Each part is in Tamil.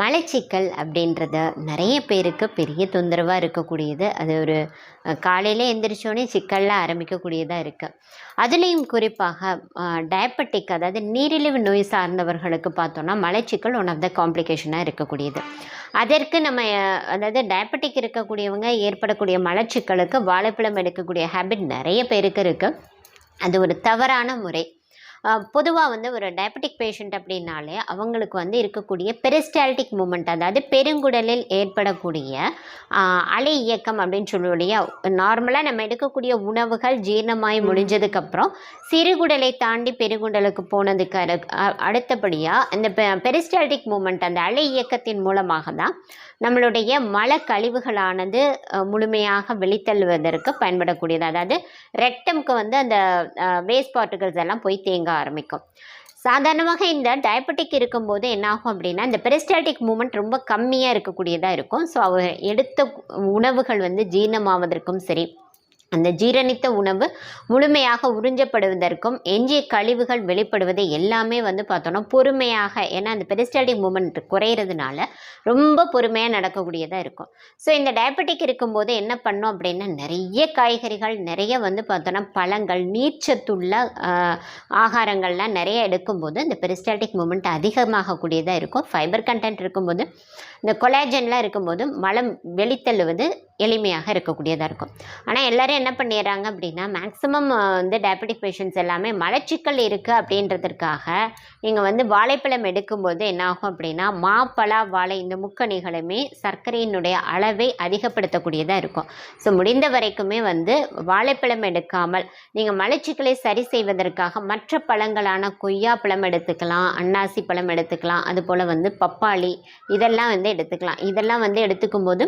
மலச்சிக்கல் அப்படின்றது நிறைய பேருக்கு பெரிய தொந்தரவாக இருக்கக்கூடியது. அது ஒரு காலையில் எந்திரிச்சோடனே சிக்கலில் ஆரம்பிக்கக்கூடியதாக இருக்குது அதுலேயும் குறிப்பாக டயபெட்டிக் அதாவது நீரிழிவு நோய் சார்ந்தவர்களுக்கு பார்த்தோன்னா மலச்சிக்கல் ஒன் ஆஃப் த காம்ப்ளிகேஷனாக இருக்கக்கூடியது. அதற்கு நம்ம அதாவது டயபெட்டிக் இருக்கக்கூடியவங்க ஏற்படக்கூடிய மலச்சிக்கலுக்கு வாழைப்பழம் எடுக்கக்கூடிய ஹேபிட் நிறைய பேருக்கு இருக்குது அது ஒரு தவறான முறை. பொதுவாக வந்து ஒரு டயபெட்டிக் பேஷண்ட் அப்படின்னாலே அவங்களுக்கு வந்து இருக்கக்கூடிய பெரிஸ்டால்டிக் மூமெண்ட் அதாவது பெருங்குடலில் ஏற்படக்கூடிய அலை இயக்கம் அப்படின்னு சொல்லுவோம் இல்லையா? நார்மலாக நம்ம எடுக்கக்கூடிய உணவுகள் ஜீரணமாகி முடிஞ்சதுக்கப்புறம் சிறுகுடலை தாண்டி பெருங்குடலுக்கு போனதுக்கு அடுத்தபடியாக இந்த பெரிஸ்டால்டிக் மூமெண்ட் அந்த அலை இயக்கத்தின் மூலமாக தான் நம்மளுடைய மல கழிவுகளானது முழுமையாக வெளித்தள்ளுவதற்கு பயன்படக்கூடியது. அதாவது ரெக்டம்க்கு வந்து அந்த வேஸ்ட் பார்ட்டிகல்ஸ் எல்லாம் போய் தேங்க ஆரம்பிக்கும். சாதாரணமாக இந்த டயபெட்டிக் இருக்கும்போது என்ன ஆகும் அப்படின்னா இந்த பெரிஸ்டாட்டிக் மூமெண்ட் ரொம்ப கம்மியாக இருக்கக்கூடியதாக இருக்கும். ஸோ அவர் எடுத்த உணவுகள் வந்து ஜீரணமாவதற்கும் சரி அந்த ஜீரணித்த உணவு முழுமையாக உறிஞ்சப்படுவதற்கும் எஞ்சிய கழிவுகள் வெளிப்படுவது எல்லாமே வந்து பார்த்தோன்னா பொறுமையாக ஏன்னா அந்த பெரிஸ்டாட்டிக் மூமெண்ட் குறையிறதுனால ரொம்ப பொறுமையாக நடக்கக்கூடியதாக இருக்கும். ஸோ இந்த டயபெட்டிக் இருக்கும்போது என்ன பண்ணோம் அப்படின்னா நிறைய காய்கறிகள் நிறைய வந்து பார்த்தோன்னா பழங்கள் நீர்ச்சத்துள்ள ஆகாரங்கள்லாம் நிறைய எடுக்கும்போது இந்த பெரிஸ்டாட்டிக் மூமெண்ட் அதிகமாகக்கூடியதாக இருக்கும். ஃபைபர் கண்டென்ட் இருக்கும்போது இந்த கொலாஜன்லாம் இருக்கும்போது மலம் வெளித்தள்ளுவது எளிமையாக இருக்கக்கூடியதாக இருக்கும். ஆனால் எல்லோரும் என்ன பண்ணிடுறாங்க அப்படின்னா மேக்ஸிமம் வந்து டயபெட்டிக் பேஷண்ட்ஸ் எல்லாமே மலச்சிக்கல் இருக்குது அப்படின்றதுக்காக நீங்கள் வந்து வாழைப்பழம் எடுக்கும்போது என்னாகும் அப்படின்னா மாப்பழா வாழை இந்த முக்கணிகளுமே சர்க்கரையினுடைய அளவை அதிகப்படுத்தக்கூடியதாக இருக்கும். ஸோ முடிந்த வரைக்குமே வந்து வாழைப்பழம் எடுக்காமல் நீங்கள் மலச்சிக்கலை சரி செய்வதற்காக மற்ற பழங்களான கொய்யா பழம் எடுத்துக்கலாம் அன்னாசி பழம் எடுத்துக்கலாம் அதுபோல் வந்து பப்பாளி இதெல்லாம் வந்து எடுத்துக்கலாம். இதெல்லாம் வந்து எடுத்துக்கும் போது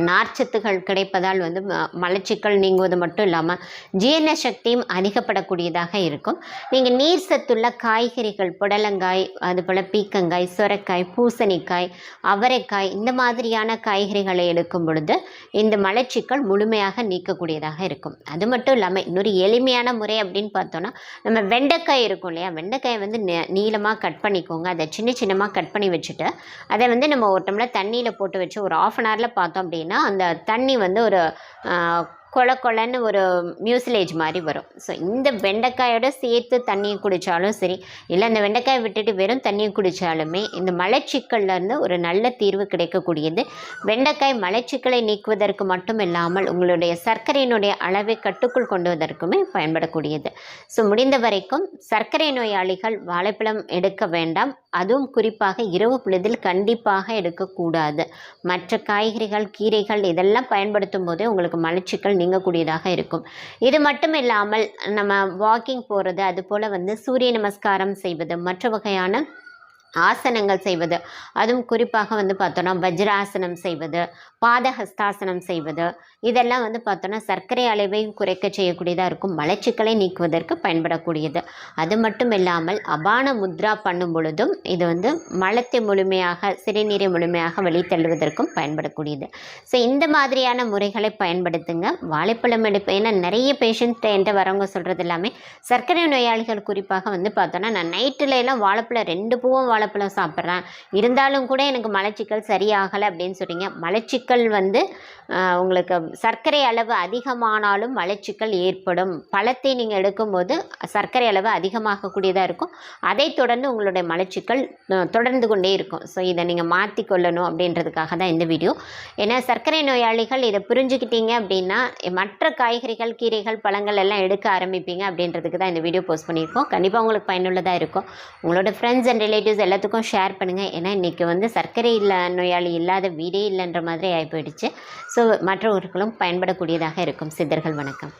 நார்ச்சத்துகள் கிடைப்பதால் வந்து ம- மலச்சிக்கல் நீங்குவது மட்டும் இல்லாமல் ஜீரண சக்தியும் அதிகப்படக்கூடியதாக இருக்கும். நீங்கள் நீர் சத்துள்ள காய்கறிகள் புடலங்காய் அதுபோல் பீக்கங்காய் சுரைக்காய் பூசணிக்காய் அவரைக்காய் இந்த மாதிரியான காய்கறிகளை எடுக்கும் பொழுது இந்த மலச்சிக்கல் முழுமையாக நீக்கக்கூடியதாக இருக்கும். அது மட்டும் இல்லாமல் இன்னொரு எளிமையான முறை அப்படின்னு பார்த்தோன்னா நம்ம வெண்டைக்காய் இருக்கும் இல்லையா? வெண்டைக்காயை வந்து நீளமாக கட் பண்ணிக்கோங்க. அதை சின்ன சின்னமாக கட் பண்ணி வச்சுட்டு அதை வந்து நம்ம ஒரு டம்ளர் தண்ணியில் போட்டு வச்சு ஒரு ஆஃப் அன் ஹவரில் பார்த்தோம் அப்படின்னா அந்த தண்ணி வந்து ஒரு கொல கொலன்னு ஒரு மியூசிலேஜ் மாதிரி வரும். ஸோ இந்த வெண்டைக்காயோட சேர்த்து தண்ணியை குடித்தாலும் சரி இல்லை அந்த வெண்டைக்காயை விட்டுட்டு வெறும் தண்ணியை குடித்தாலுமே இந்த மலைச்சிக்கல்லேருந்து ஒரு நல்ல தீர்வு கிடைக்கக்கூடியது. வெண்டைக்காய் மலச்சிக்கலை நீக்குவதற்கு மட்டும் இல்லாமல் உங்களுடைய சர்க்கரையினுடைய அளவை கட்டுக்குள் கொண்டுவதற்குமே பயன்படக்கூடியது. ஸோ முடிந்த வரைக்கும் சர்க்கரை நோயாளிகள் வாழைப்பழம் எடுக்க வேண்டாம். அதுவும் குறிப்பாக இரவு பொழுதில் கண்டிப்பாக எடுக்கக்கூடாது. மற்ற காய்கறிகள் கீரைகள் இதெல்லாம் பயன்படுத்தும் போதே உங்களுக்கு மலச்சிக்கல் நீங்கக்கூடியதாக இருக்கும். இது மட்டும் இல்லாமல் நம்ம வாக்கிங் போகிறது அதுபோல் வந்து சூரிய நமஸ்காரம் செய்வது மற்ற வகையான ஆசனங்கள் செய்வது. அதுவும் குறிப்பாக வந்து பார்த்தோன்னா வஜ்ராசனம் செய்வது பாதஹஸ்தாசனம் செய்வது. இதெல்லாம் வந்து பார்த்தோன்னா சர்க்கரை அளவை குறைக்க செய்யக்கூடியதாக இருக்கும். மலச்சிக்கலை நீக்குவதற்கு பயன்படக்கூடியது. அது மட்டும் இல்லாமல் அபான முத்ரா பண்ணும் பொழுதும் இது வந்து மலத்தை முழுமையாக சிறுநீரை முழுமையாக வெளித்தள்ளுவதற்கும் பயன்படக்கூடியது. ஸோ இந்த மாதிரியான முறைகளை பயன்படுத்துங்க. வாழைப்பழம் எடுப்பு ஏன்னா நிறைய பேஷண்ட்டை என்கிட்ட வரவங்க சொல்கிறது எல்லாமே சர்க்கரை நோயாளிகள் குறிப்பாக வந்து பார்த்தோன்னா நான் நைட்டில் எல்லாம் வாழைப்பழம் ரெண்டு பூவும் வாழைப்பழம் சாப்பிட்றேன். இருந்தாலும் கூட எனக்கு மலச்சிக்கல் சரியாகலை அப்படின்னு சொல்கிறீங்க மலச்சிக்கல் வந்து உங்களுக்கு சர்க்கரை அளவு அதிகமானாலும் மலச்சிக்கல் ஏற்படும். பழத்தை நீங்கள் எடுக்கும்போது சர்க்கரை அளவு அதிகமாகக்கூடியதாக இருக்கும். அதைத் தொடர்ந்து உங்களுடைய மலச்சிக்கல் தொடர்ந்து கொண்டே இருக்கும். ஸோ இதை நீங்கள் மாற்றிக்கொள்ளணும் அப்படின்றதுக்காக தான் இந்த வீடியோ. ஏன்னா சர்க்கரை நோயாளிகள் இதை புரிஞ்சுக்கிட்டீங்க அப்படின்னா மற்ற காய்கறிகள் கீரைகள் பழங்கள் எல்லாம் எடுக்க ஆரம்பிப்பீங்க அப்படின்றதுக்கு தான் இந்த வீடியோ போஸ்ட் பண்ணியிருக்கோம். கண்டிப்பாக உங்களுக்கு பயனுள்ளதாக இருக்கும். உங்களோட ஃப்ரெண்ட்ஸ் அண்ட் ரிலேட்டிவ்ஸ் எல்லாத்துக்கும் ஷேர் பண்ணுங்கள் ஏன்னா இன்றைக்கி வந்து சர்க்கரை இல்லை நோயாளி இல்லாத வீடே இல்லைன்ற மாதிரி ஆகி போயிடுச்சு ஸோ மற்றவர்களும் பயன்படக்கூடியதாக இருக்கும். சித்தர்கள் வணக்கம்.